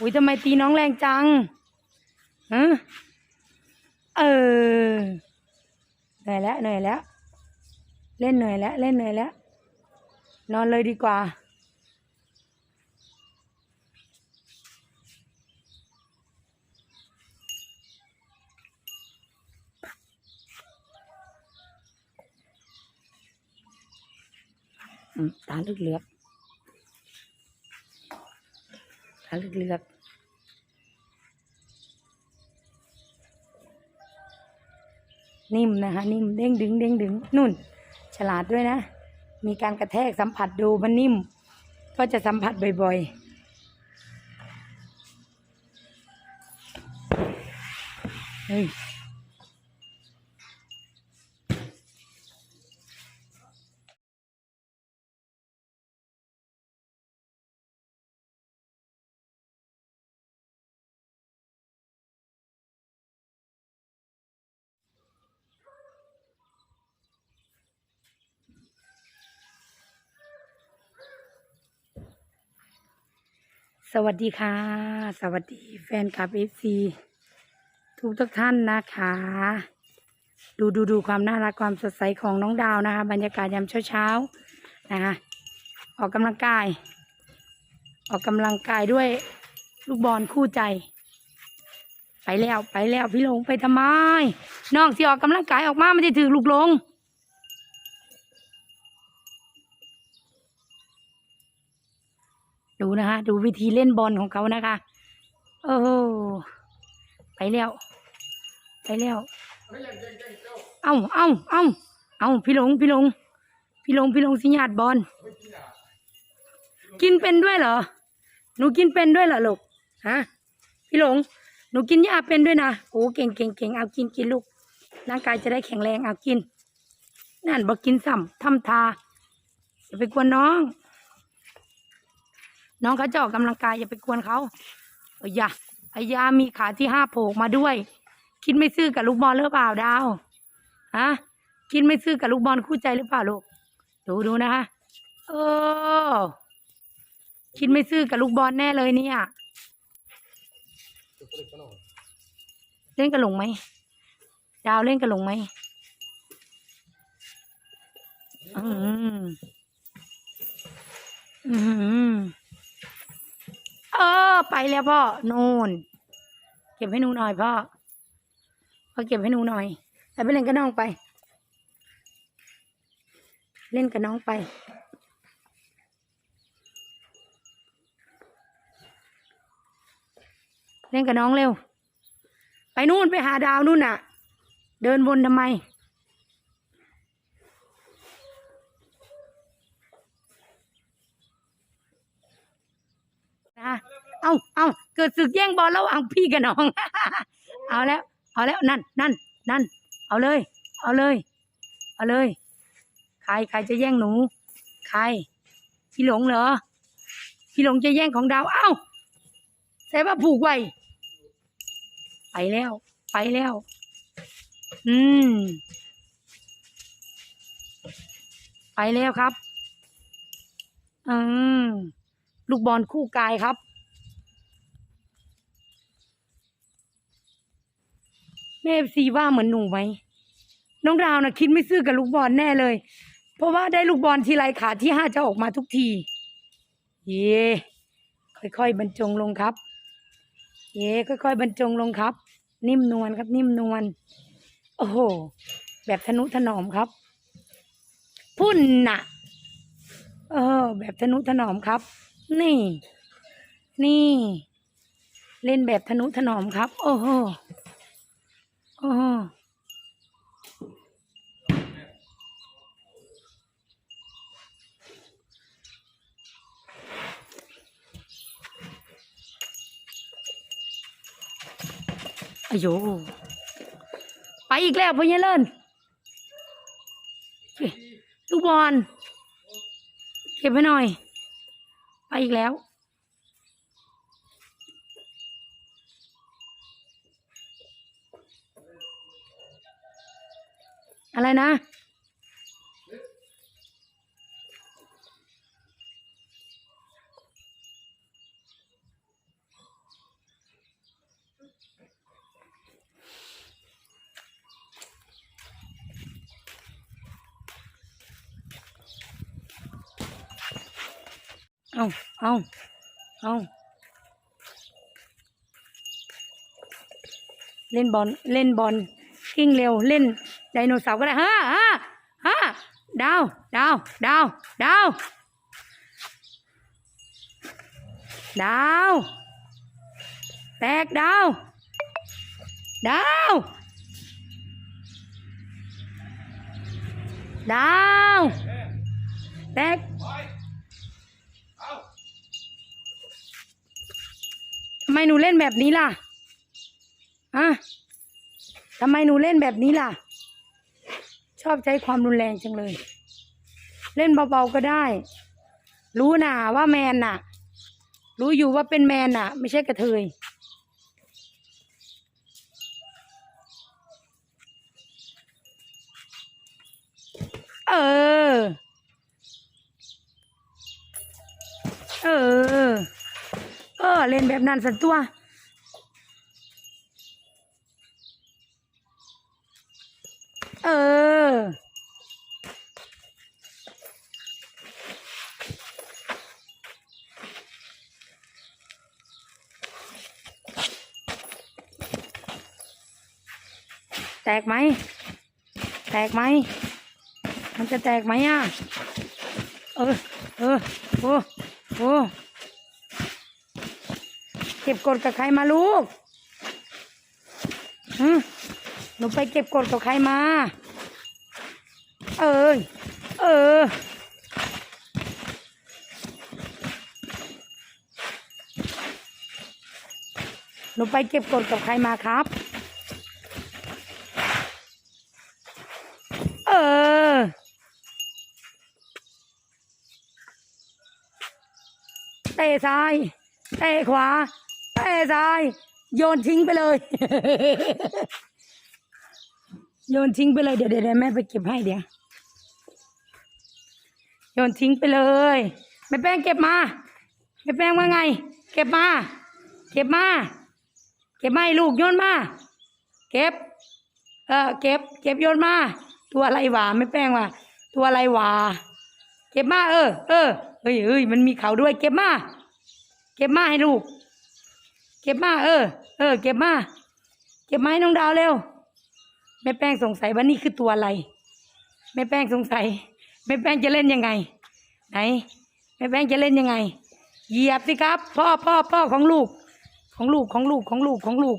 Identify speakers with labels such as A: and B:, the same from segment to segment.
A: อุ้ยทำไมตีน้องแรงจังฮะเออเหนื่อยแล้วเหนื่อยแล้ว เล่นเหนื่อยแล้ว เล่นเหนื่อยแล้ว นอนเลยดีกว่าอืมตาลึกเลือก ขาลึกเลือกนิ่มนะคะ นิ่มเด้งดึงเด้งดึงนุ่น ฉลาดด้วยนะ มีการกระแทกสัมผัสดูมันนิ่ม ก็จะสัมผัสบ่อยๆเฮ้ สวัสดีค่ะ สวัสดีแฟนคลับเอฟซีทุกทุกท่านนะคะ ดูดูดูความน่ารักความสดใสของน้องดาวนะคะ บรรยากาศยามเช้าเช้าๆนะคะออกกำลังกาย ออกกำลังกายด้วยลูกบอลคู่ใจ ไปแล้วไปแล้วพี่หลงไปทำไมน้องที่ออกกำลังกายออกมามันจะถือลูกหลง ดูนะคะ ดูวิธีเล่นบอลของเขานะคะ โอ้ไปแล้วไปแล้วเอาเอาเอาเอาพี่หลงพี่หลงพี่หลงพี่หลงสิญาตบอลกินเป็นด้วยเหรอ หนูกินเป็นด้วยเหรอลูกฮะพี่หลง หนูกินหญ้าเป็นด้วยนะโอ้เก่งเก่งเก่งเอากินกินลูกร่างกายจะได้แข็งแรงเอากิน นั่นบอกกินซ้ำทำทาอย่าไปกวนน้อง น้องเขาจะออกกำลังกายอย่าไปกวนเขาเอ้ยาไอ้ยามีขาที่ห้าโผล่มาด้วย คิดไม่ซื่อกับลูกบอลหรือเปล่าดาวฮะคิดไม่ซื่อกับลูกบอลคู่ใจหรือเปล่าลูกดูดูนะคะเออคิดไม่ซื่อกับลูกบอลแน่เลยเนี่ยเล่นกระหลงไหมดาวเล่นกระหลงไหมอืมอืม เออ ไปแล้วพ่อนู่นเก็บให้หนูหน่อยพ่อพ่อเก็บให้หนูหน่อยแต่ไปเล่นกับน้องไป เล่นกับน้องไป เล่นกับน้องเร็ว ไปนู่นไปหาดาวนู่นน่ะ เดินวนทำไม นะเอาเอาเกิ ดศึกแย่งบอลระหว่างพี่กับน้อง เอาแล้ว เอาแล้วนั่นนั่นนั่น เอาเลย เอาเลย เอาเลย ใครใครจะแย่งหนู ใคร พี่หลงเหรอ พี่หลงจะแย่งของดาว เอ้าใส่ว่าผูกไว้ ไปแล้ว ไปแล้ว อืม ไปแล้วครับ อืม ลูกบอลคู่กายครับ แม่ซีว่าเหมือนหนูไหมน้องดาวนะคิดไม่ซื่อกับลูกบอลแน่เลย เพราะว่าได้ลูกบอลทีไรขาที่ห้าจะออกมาทุกที เย่ค่อยๆบรรจงลงครับ เย่ค่อยๆบรรจงลงครับ นิ่มนวลครับ นิ่มนวลโอ้โห แบบทนุถนอมครับ พุ่นน่ะ เออ แบบทนุถนอมครับ นี่ นี่ เล่นแบบทนุถนอมครับ โอ้โห อ้โหอายุไปอีกแล้วพ่อเยเลินเฮ้ยลูกบอลเก็บไว้หน่อย ไปอีกแล้ว อะไรนะ เอาเอาเอาเล่นบอล เล่นบอลกิ้งเร็ว เล่น ไดโนเสาร์ก็ได้ฮ่าฮ่าฮ่าดาวดาวดาวดาวดาวแตกดาวดาวดาวแตกทำไมหนูเล่นแบบนี้ล่ะอะทำไมหนูเล่นแบบนี้ล่ะ ชอบใช้ความรุนแรงจังเลย เล่นเบาๆก็ได้ รู้นะว่าแมนน่ะ รู้อยู่ว่าเป็นแมนน่ะ ไม่ใช่กระเทยเออ เออ เออ เล่นแบบนั้นสันตัว เออ แตกไหม แตกไหม มันจะแตกไหมอะ เออ เออ โอ้ โอ้เก็บกดกับใครมาลูกฮึ หนูไปเก็บกดกับใครมา เอ้ยเออ หนูไปเก็บกดกับใครมาครับ เออ เตะซ้าย เตะขวา เตะซ้าย โยนทิ้งไปเลย โยนทิ้งไปเลยเดี๋ยวเดี๋ยวแม่ไปเก็บให้เดี๋ยวโยนทิ้งไปเลยแม่แป้งเก็บมาแม่แป้งว่าไง เก็บมา เก็บมา เก็บมาให้ลูกโยนมา เก็บ เออเก็บ เก็บโยนมา ตัวอะไรหวาไม่แป้งว่า ตัวอะไรหวาเก็บมาเออเออเฮ้ยเฮ้ยมันมีเขาด้วย เก็บมา เก็บมาให้ลูก เก็บมาเออ เออ เก็บมา เก็บมาให้น้องดาวเร็ว แม่แป้งสงสัยว่านี่คือตัวอะไร แม่แป้งสงสัย แม่แป้งจะเล่นยังไง ไหน แม่แป้งจะเล่นยังไง เหยียบสิครับ พ่อพ่อพ่อของลูก ของลูกของลูกของลูกของลูก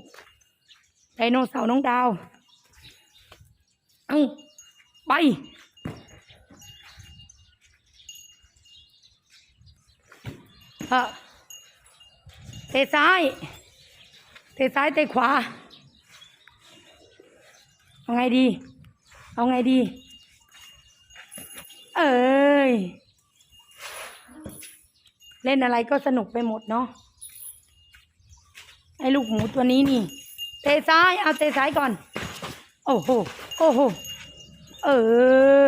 A: ไดโนเสาร์น้องดาว เอาไป เออเตะซ้าย เตะซ้ายเตะขวา เอาไงดี เอาไงดี เอ้ย เล่นอะไรก็สนุกไปหมดเนาะ ไอ้ลูกหมูตัวนี้นี่ เตะซ้าย เอาเตะซ้ายก่อน โอ้โห โอ้โห เอ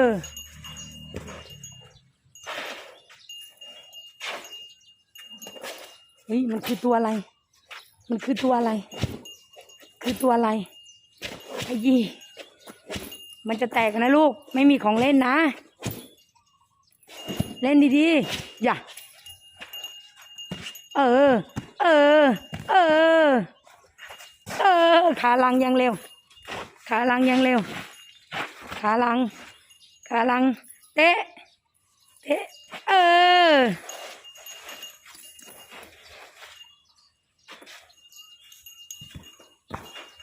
A: อเฮ้ยมันคือตัวอะไร มันคือตัวอะไร คือตัวอะไรไอ้ยี่ มันจะแตกนะลูก ไม่มีของเล่นนะ เล่นดีๆ อย่า เออ เออ เออ เออ ขาลังยังเร็ว ขาลังยังเร็ว ขาลัง ขาลัง เตะ เตะ เออ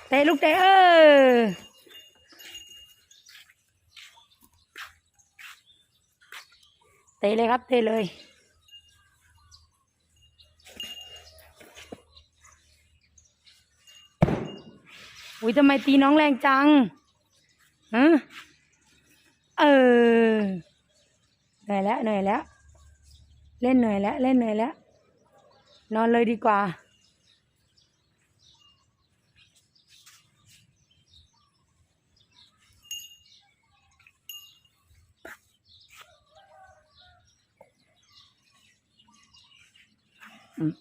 A: เตะลูกเตะเออ เตะเลยครับเตะเลย อุ้ยทำไมตีน้องแรงจังฮะเออเหนื่อยแล้วเหนื่อยแล้ว เล่นเหนื่อยแล้ว เล่นเหนื่อยแล้ว นอนเลยดีกว่า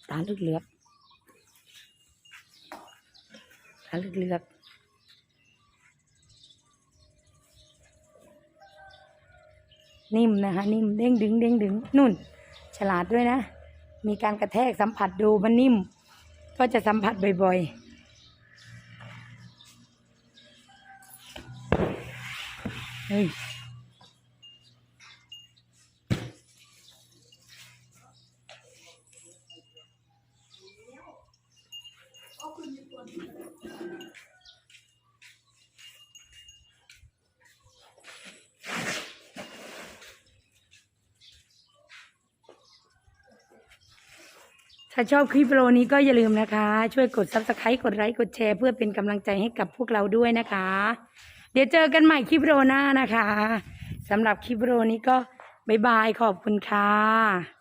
A: ตาเลึกเลือกตาเลึกเลือกนิ่มนะคะ นิ่มเด้งดึงเด้งดึงนุ่น ฉลาดด้วยนะ มีการกระแทกสัมผัสดูมันนิ่ม ก็จะสัมผัสบ่อยๆเฮ้ย ถ้าชอบคลิปโอนี้ก็อย่าลืมนะคะ ช่วยกด subscribe กดไลค์กดแชร์เพื่อเป็นกำลังใจให้กับพวกเราด้วยนะคะ เดี๋ยวเจอกันใหม่คลิปโอหน้านะคะสำหรับคลิปโอนี้ก็บ๊ายบายขอบคุณค่ะ